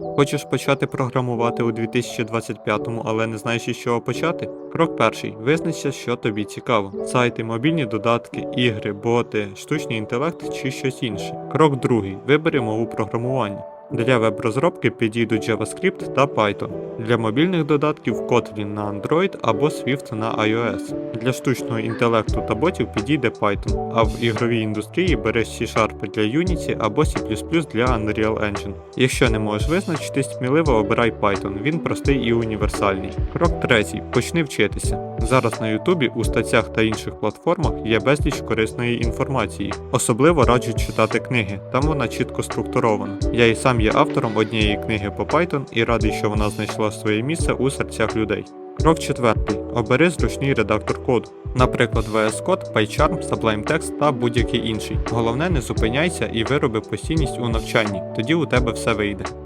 Хочеш почати програмувати у 2025-му, але не знаєш із чого почати? Крок перший. Визначся, що тобі цікаво: сайти, мобільні додатки, ігри, боти, штучний інтелект чи щось інше. Крок другий. Вибери мову програмування. Для веб-розробки підійдуть JavaScript та Python. Для мобільних додатків Kotlin на Android або Swift на iOS. Для штучного інтелекту та ботів підійде Python, а в ігровій індустрії бери C-Sharp для Unity або C++ для Unreal Engine. Якщо не можеш визначитись, сміливо обирай Python, він простий і універсальний. Крок третій. Почни вчитися. Зараз на Ютубі у статтях та інших платформах є безліч корисної інформації. Особливо раджу читати книги, там вона чітко структурована. Я і сам є автором однієї книги по Python і радий, що вона знайшла своє місце у серцях людей. Крок четвертий. Обери зручний редактор коду. Наприклад, VS Code, PyCharm, Sublime Text та будь-який інший. Головне, не зупиняйся і вироби постійність у навчанні, тоді у тебе все вийде.